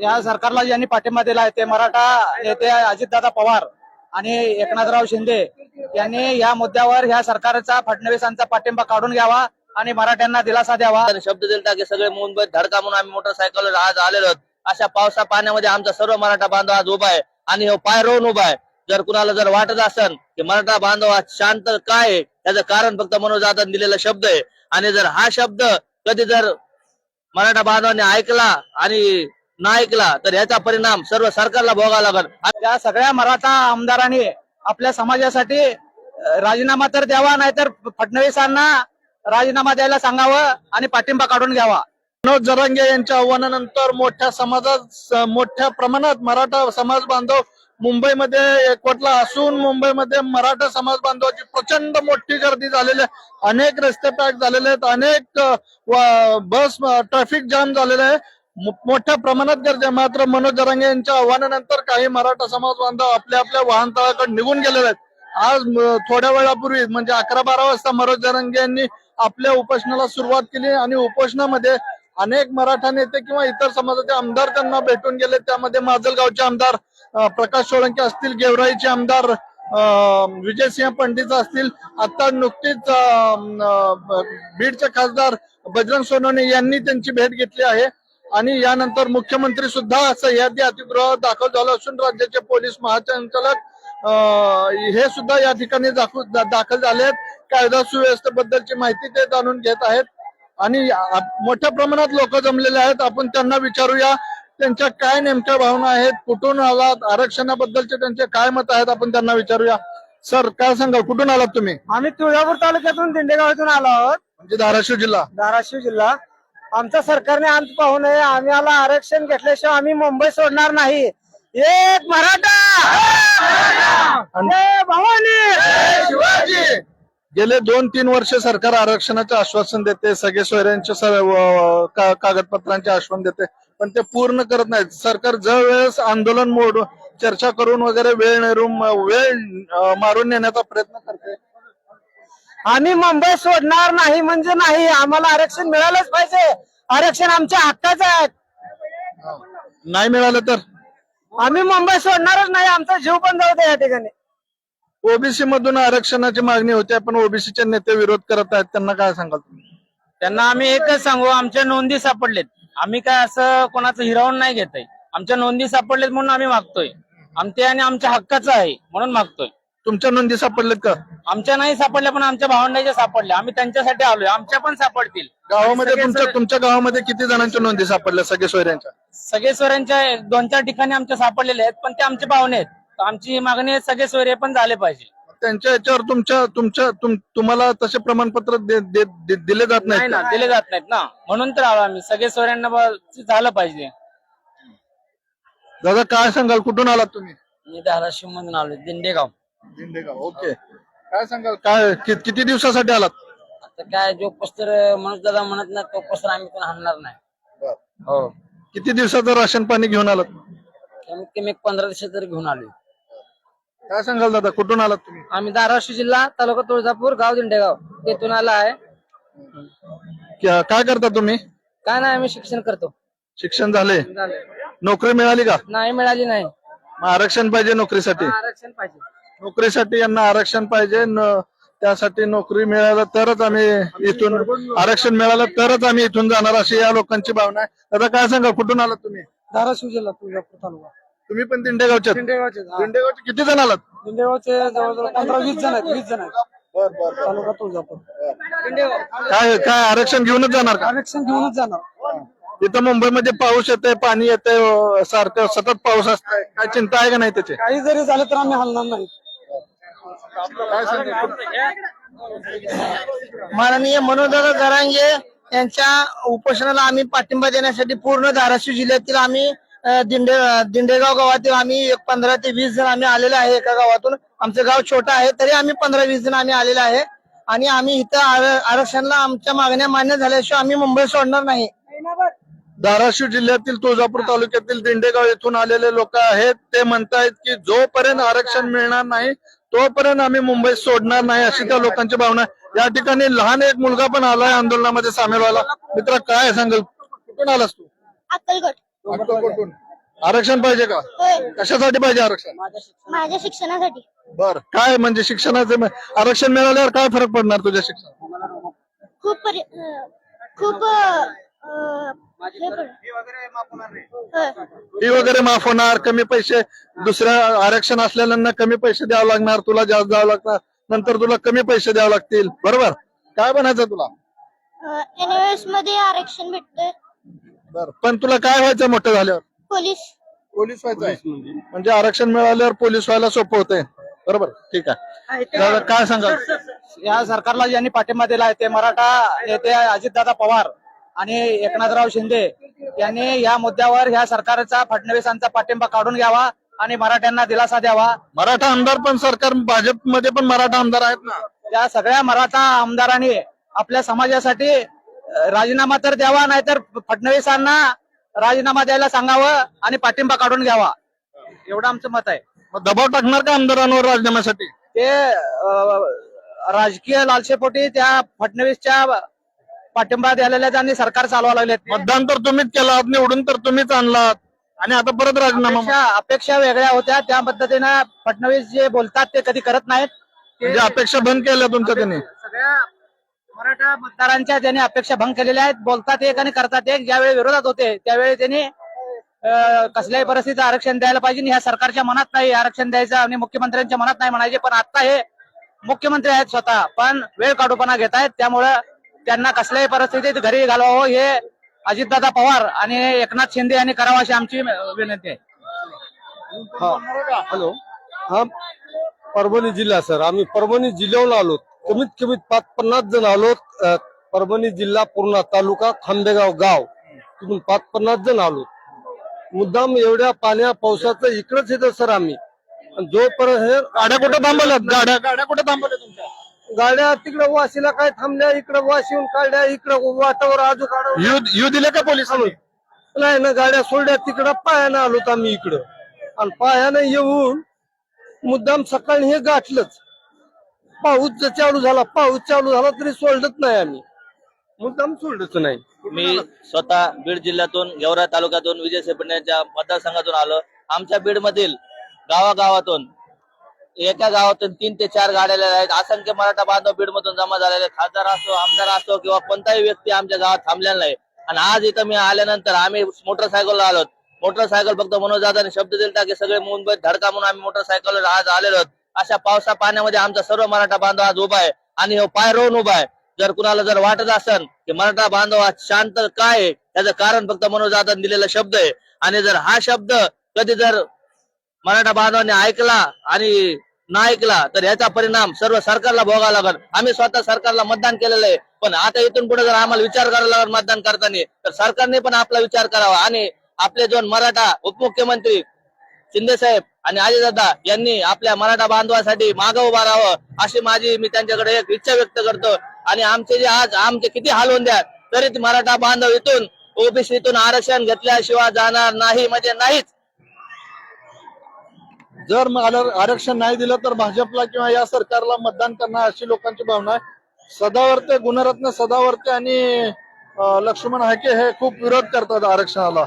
या सरकारला ज्यांनी पाठिंबा दिला आहे ते मराठा नेते अजितदादा पवार आणि एकनाथराव शिंदे यांनी या मुद्द्यावर ह्या सरकारचा फडणवीसांचा पाठिंबा काढून घ्यावा आणि मराठ्यांना दिलासा द्यावा. आणि शब्द दिलता की सगळे मुंबईत धडका म्हणून आम्ही मोटरसायकल आज आलेलो अशा पावसा पाण्यामध्ये आमचा सर्व मराठा बांधव आज उभा आहे आणि हो पाय रोवून उभा आहे. जर कुणाला जर वाटत असेल की मराठा बांधव आज शांत काय आहे, त्याचं कारण फक्त मनोज दादा दिलेला शब्द आहे. आणि जर हा शब्द कधी जर मराठा बांधवांनी ऐकला आणि ना ऐकला तर याचा परिणाम सर्व सरकारला भोगावा लागल. त्या सगळ्या मराठा आमदारांनी आपल्या समाजासाठी राजीनामा तर द्यावा नाहीतर फडणवीसांना राजीनामा द्यायला सांगावं आणि पाठिंबा काढून घ्यावा. मनोज जरांगे यांच्या आव्हानानंतर मोठ्या समाजात मोठ्या प्रमाणात मराठा समाज बांधव मुंबईमध्ये एकवटला असून मुंबईमध्ये मराठा समाज बांधवाची प्रचंड मोठी गर्दी झालेली आहे. अनेक रस्ते पॅक झालेले आहेत अनेक बस ट्रॅफिक जाम झालेलं आहे. मोठ्या प्रमाणात गर्दी आहे मात्र मनोज जरांगे यांच्या आव्हानानंतर काही मराठा समाज बांधव आपल्या आपल्या वाहनतळाकडे निघून गेलेले आहेत. आज थोड्या वेळापूर्वी म्हणजे अकरा बारा वाजता मनोज जरांगे यांनी आपल्या उपोषणाला सुरुवात केली आणि उपोषणामध्ये अनेक मराठा नेते किंवा इतर समाजाचे आमदार त्यांना भेटून गेले. त्यामध्ये माजलगावचे आमदार प्रकाश सोळंके असतील गेवराईचे आमदार विजयसिंह पंडित असतील. आता नुकतीच बीडचे खासदार बजरंग सोनवणे यांनी त्यांची भेट घेतली आहे. आणि यानंतर मुख्यमंत्री सुद्धा सह्याद्री अतिगृहात दाखल झालं असून राज्याचे पोलीस महासंचालक हे सुद्धा या ठिकाणी दाखल झाले आहेत. कायदा सुव्यवस्थेबद्दलची माहिती ते जाणून घेत आहेत. आणि मोठ्या प्रमाणात लोक जमलेले आहेत. आपण त्यांना विचारूया त्यांच्या काय नेमक्या भावना आहेत कुठून आलात आरक्षणाबद्दलचे त्यांचे काय मत आहेत आपण त्यांना विचारूया. सर काय सांगा कुठून आलात तुम्ही? आम्ही तुळजापूर तालुक्यातून दिंडेगावातून आलो आहोत. म्हणजे धाराशिव जिल्हा. धाराशिव जिल्हा. आमच्या सरकारने अंत पाहू नये. आम्हाला आरक्षण घेतल्याशिवाय आम्ही मुंबई सोडणार नाही. एक मराठा! भवानी! गेले दोन तीन वर्ष सरकार आरक्षणाचे आश्वासन देते सगळे सोयऱ्यांचे का- कागदपत्रांचे आश्वासन देते पण ते पूर्ण करत नाहीत. सरकार जर वेळेस आंदोलन मोड चर्चा करून वगैरे वेळ नेरून वेळ मारून नेण्याचा प्रयत्न करते आम्ही मुंबई सोडणार नाही म्हणजे नाही. आम्हाला आरक्षण मिळालंच पाहिजे. आरक्षण आमच्या हक्काचं आहे. नाही मिळालं तर? आम्ही मुंबई सोडणारच नाही. आमचा जीव पण जाऊ दे या ठिकाणी. ओबीसी मधून आरक्षणाची मागणी होती. पण ओबीसीचे नेते विरोध करत आहेत. त्यांना काय सांगाल तुम्ही? त्यांना आम्ही एकच सांगू. आमच्या नोंदी सापडलेत. आम्ही काय असं कोणाचं हिरावून नाही घेत आहे आमच्या नोंदी सापडलेत म्हणून आम्ही मागतोय. आमचे आणि आमच्या हक्काचं आहे म्हणून मागतोय. तुमच्या नोंदी सापडलेत का? आमच्या नाही सापडल्या पण आमच्या भावंडाच्या सापडल्या. आम्ही त्यांच्यासाठी आलोय. आमच्या पण सापडतील. गावामध्ये सगळे- तुमच्या तुमच्या गावामध्ये किती जणांच्या नोंदी सापडल्या सगळे सोयऱ्यांच्या? सगळे सोयऱ्यांच्या दोन चार ठिकाणी आमच्या सापडलेले आहेत पण ते आमचे पाहुणे आहेत. तर आमची मागणी आहे सगळे सोयरे पण झाले पाहिजे. त्यांच्या याच्यावर तुमच्या तुमच्या तुम- तुम्हाला तसे प्रमाणपत्र दे- दे- दे- दिले जात नाही ना दिले जात नाहीत ना. म्हणून तर आलो आम्ही. सगळे सोयऱ्यांना ब- झालं पाहिजे. दादा काय सांगाल? कुठून आलात तुम्ही? मी धाराशिव मधून आलोय दिंडेगाव. दिंडेगाव ओके. काय सांगाल? काय कि- किती दिवसासाठी आलात? आता काय जो पस्तर मनोज दादा म्हणत नाही तो पस्तर आम्ही पण हाणणार नाही. हो. किती दिवसाचं राशन पाणी घेऊन आलात? कमीत कमी एक पंधरा दिवसात तरी घेऊन आलोय. काय सांगाल दादा? कुठून आलात तुम्ही? आम्ही धाराशिव जिल्हा तालुका तुळजापूर गाव दिंडेगाव येथून आला आहे. क्या- काय करता तुम्ही? काय नाही आम्ही शिक्षण करतो. शिक्षण झाले. नोकरी मिळाली का? नाही मिळाली नाही. मग आरक्षण पाहिजे नोकरीसाठी? आरक्षण पाहिजे. नोकरीसाठी यांना आरक्षण पाहिजे. त्यासाठी नोकरी मिळालं तरच आम्ही इथून आरक्षण मिळालं तरच आम्ही इथून जाणार अशी या लोकांची भावना आहे. दादा काय सांगा कुठून आलात तुम्ही? धाराशिव जिल्हा तुळजापूर तालुका. तुम्ही पण दिंडेगावच्या दिंडेगावचे. दिंडेगावचे किती जण आलात? दिंडेगावचे जवळजवळ पंधरा वीस जण आहेत वीस जण आहेत. तालुका तुळजापूर. काय काय आरक्षण घेऊनच जाणार का? आरक्षण घेऊनच जाणार. इथं मुंबईमध्ये पाऊस येतोय पाणी येतंय सारखं सतत पाऊस असतंय. काय चिंता आहे का नाही त्याची? काही जरी झालं तर आम्ही हलणार नाही. काय सांगा माननीय मनोजदादा जरांगे यांच्या उपोषणाला आम्ही पाठिंबा देण्यासाठी पूर्ण धाराशिव जिल्ह्यातील आम्ही दिंडे दिंडेगाव गावातील आम्ही एक पंधरा ते वीस जण आम्ही आलेले आहे एका गावातून. आमचं गाव छोटं आहे तरी आम्ही पंधरा वीस जण आम्ही आलेले आहे. आणि आम्ही इथं आर- आरक्षणाला आमच्या मागण्या मान्य झाल्याशिवाय आम्ही मुंबई सोडणार नाही. धाराशिव जिल्ह्यातील तुळजापूर तालुक्यातील दिंडेगाव येथून आलेले लोक आहेत. ते म्हणतायत की जोपर्यंत आरक्षण मिळणार नाही तोपर्यंत आम्ही मुंबई सोडणार नाही अशी त्या लोकांची भावना. या ठिकाणी लहान एक मुलगा पण आलाय आंदोलनामध्ये सामील व्हायला. मित्र काय सांगेल? कुठून आलास तू? अक्कलकोट. आरक्षण पाहिजे का? कशासाठी पाहिजे आरक्षण? माझ्या शिक्षणासाठी. बर. काय म्हणजे शिक्षणाचं आरक्षण मिळाल्यावर काय फरक पडणार तुझ्या शिक्षणात? खूप खूप. फी वगैरे माफ होणार कमी पैसे दुसऱ्या आरक्षण असलेल्यांना कमी पैसे द्यावं लागणार तुला जास्त द्यावं लागणार नंतर तुला कमी पैसे द्यावे लागतील. बरोबर? काय बनायचं तुला? NUS मध्ये आरक्षण भेटतंय. बर. पण तुला काय व्हायचं मोठं झाल्यावर? पोलीस. पोलीस व्हायचं म्हणजे? आरक्षण मिळाल्यावर पोलीस व्हायला सोपं होतंय. बरोबर? ठीक आहे. दादा, काय सांगाल? या सरकारला ज्यांनी पाठिंबा दिला आहे ते मराठा नेते अजितदादा पवार. आणि एकनाथराव शिंदे यांनी या मुद्द्यावर या सरकारचा फडणवीसांचा पाठिंबा काढून घ्यावा आणि मराठ्यांना दिलासा द्यावा. मराठा आमदार पण सरकार भाजपमध्ये पण मराठा आमदार आहेत ना? त्या सगळ्या मराठा आमदारांनी आपल्या समाजासाठी राजीनामा तर द्यावा नाहीतर फडणवीसांना राजीनामा द्यायला सांगावं आणि पाठिंबा काढून घ्यावा. एवढं आमचं मत आहे. मग दबाव टाकणार का आमदारांवर राजीनाम्यासाठी? ते अ, राजकीय लालसेपोटी त्या फडणवीसच्या पाठिंबा द्यायला त्यांनी सरकार चालवा लागले मतदान तर तुम्हीच केलात निवडून तर तुम्हीच आणलात. आणि आता परत राजीनामा अपेक्षा वेगळ्या होत्या. त्या पद्धतीनं फडणवीस जे बोलतात ते कधी करत नाहीत. म्हणजे अपेक्षा बंद केल्या तुमच्या त्यांनी? सगळ्या मराठा मतदारांच्या त्यांनी अपेक्षा भंग केलेल्या आहेत. बोलतात एक आणि करतात एक. ज्यावेळी विरोधात होते त्यावेळी त्यांनी कसल्याही परिस्थितीत आरक्षण द्यायला पाहिजे. आणि ह्या सरकारच्या मनात नाही. आरक्षण द्यायचं आणि मुख्यमंत्र्यांच्या मनात नाही म्हणायचे पण आता हे मुख्यमंत्री आहेत स्वतः. पण वेळ काढूपणा घेत आहेत त्यामुळं त्यांना कसल्याही परिस्थितीत घरी घालवावं हे अजितदादा पवार आणि एकनाथ शिंदे यांनी करावं अशी आमची विनंती आहे. हॅलो. हा परभणी जिल्हा सर. आम्ही परभणी जिल्ह्याहून आलो. कमीत कमी पाच पन्नास जण आलो. परभणी जिल्हा पूर्णा तालुका खांबेगाव गाव. तिथून पाच पन्नास जण आलो. मुद्दाम एवढ्या पाण्या पावसाचं इकडंच येतं सर आम्ही. जोपर्यंत गाड्या कुठे थांबवल्यात? गाड्या गाड्या कुठे थांबवल्या तुमच्या? गाड्या तिकडे वाशीला काय थांबल्या इकडे वाशीहून काढल्या इकडे वाटावर आजू काढ यू यू दिले का पोलिसांनी? नाही ना गाड्या सोडल्या तिकडं पायानं आलोत आम्ही इकडं. आणि पायानं येऊन मुद्दाम सकाळी हे गाठलंच. पाऊस जर चालू झाला पाऊस चालू झाला तरी सोडलंच नाही आम्ही. मुद्दाम सोडलंच नाही. मी स्वतः बीड जिल्ह्यातून गेवरा तालुक्यातून विजय सेपण्यांच्या मतदारसंघातून आलो. आमच्या बीड मधील गावागावातून एका गावातून तीन ते चार गाड्या आहेत असंख्य मराठा बांधव बीड मधून जमा झालेले आहेत. खासदार असो आमदार असो किंवा कोणताही व्यक्ती आमच्या गावात थांबलेला नाही. आणि आज इथं मी आल्यानंतर आम्ही मोटरसायकलला आलो. मोटरसायकल फक्त मनोजदादाने शब्द दिले की सगळे मुंबईत धडका म्हणून आम्ही मोटरसायकलवर आज आलेलो आहोत. अशा पावसा पाण्यामध्ये आमचा सर्व मराठा बांधव आज उभा आहे आणि हो पाय रोवून उभा आहे. जर कुणाला जर वाटत असेल की मराठा बांधव आज शांत काय आहे, त्याचं कारण फक्त मनोजदादाने दिलेला शब्द आहे. आणि जर हा शब्द कधी जर मराठा बांधवांनी ऐकला आणि ना ऐकला तर याचा परिणाम सर्व सरकारला भोगावा लागल. आम्ही स्वतः सरकारला मतदान केलेलं आहे. पण आता इथून पुढे जर आम्हाला विचार करायला लागल मतदान करताना तर सरकारने पण आपला विचार करावा. आणि आपले दोन मराठा उपमुख्यमंत्री शिंदे साहेब आणि अजयदादा यांनी आपल्या मराठा बांधवासाठी मागं उभा राहावं अशी माझी मी त्यांच्याकडे एक इच्छा व्यक्त करतो. आणि आमचे जे आज आमचे किती हाल होऊन द्या तरी मराठा बांधव इथून ओबीसीतून आरक्षण घेतल्याशिवाय जाणार नाही म्हणजे नाहीच. जर आरक्षण नाही दिलं तर भाजपला किंवा या सरकारला मतदान करणार अशी लोकांची भावना आहे. सदावर्ते गुणरत्न सदावर्ते आणि लक्ष्मण हाके हे खूप विरोध करतात आरक्षणाला.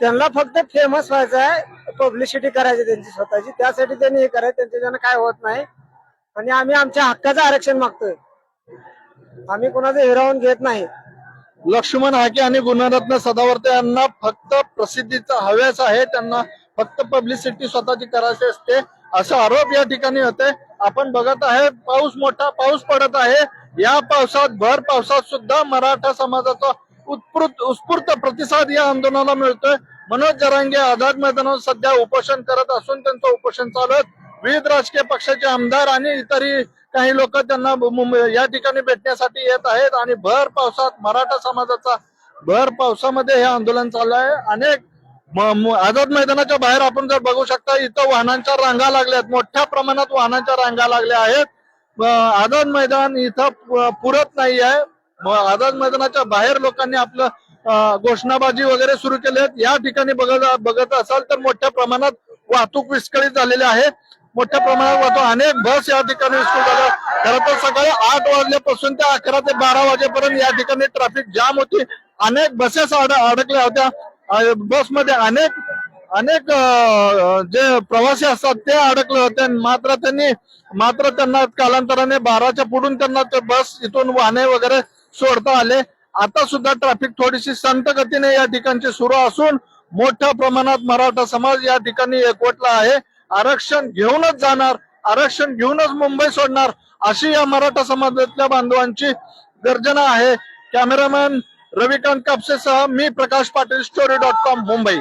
त्यांना फक्त फेमस व्हायचं आहे पब्लिसिटी करायची त्यांची स्वतःची. त्यासाठी त्यांनी हे करायचं त्यांच्याच्यानं काय होत नाही. आणि आम्ही आमच्या हक्काचं आरक्षण मागतोय. आम्ही कोणाचं हिरावून घेत नाही. लक्ष्मण हाके आणि गुणरत्न सदावर्ते यांना फक्त प्रसिद्धीचा हव्यास आहे. त्यांना फक्त पब्लिसिटी स्वतःची करायची असते. असा आरोप या ठिकाणी होते. आपण बघत आहे पाऊस मोठा पाऊस पडत आहे. या पावसात भर पावसात सुद्धा मराठा समाजाचा उत्स्फूर्त उत्स्फूर्त प्रतिसाद या आंदोलनाला मिळतोय. मनोज जरांगे आझाद मैदानावर सध्या उपोषण करत असून त्यांचं उपोषण चालू आहे. विविध राजकीय पक्षाचे आमदार आणि इतरही काही लोक त्यांना मुंबई या ठिकाणी भेटण्यासाठी येत आहेत. आणि भर पावसात मराठा समाजाचा भर पावसामध्ये हे आंदोलन चालू आहे. अनेक आझाद मैदानाच्या बाहेर आपण जर बघू शकता इथं वाहनांच्या रांगा लागल्या आहेत. मोठ्या प्रमाणात वाहनांच्या रांगा लागल्या आहेत. आझाद मैदान इथं पुरत नाही आहे. आझाद मैदानाच्या बाहेर लोकांनी आपलं घोषणाबाजी वगैरे सुरू केली आहेत. या ठिकाणी बघत बघत असाल तर मोठ्या प्रमाणात वाहतूक विस्कळीत झालेली आहे. मोठ्या प्रमाणात वाहतूक अनेक बस या ठिकाणी विस्कळीत झाल्या खरं तर सकाळी आठ वाजल्यापासून ते अकरा ते बारा वाजेपर्यंत या ठिकाणी ट्रॅफिक जाम होती. अनेक बसेस अडकल्या होत्या. बसमध्ये अनेक अनेक जे प्रवासी असतात ते अडकले होते. मात्र त्यांनी मात्र त्यांना कालांतराने बाराच्या पुढून त्यांना ते बस इथून वाहने वगैरे सोडता आले. आता सुद्धा ट्रॅफिक थोडीशी संत गतीने या ठिकाणची सुरू असून मोठ्या प्रमाणात मराठा समाज या ठिकाणी एकवटला आहे. आरक्षण घेऊनच जाणार आरक्षण घेऊनच मुंबई सोडणार अशी या मराठा समाजातल्या बांधवांची गर्जना आहे. कॅमेरामॅन रविकांत कापसेसह मी Prakash Patil story dot com Mumbai.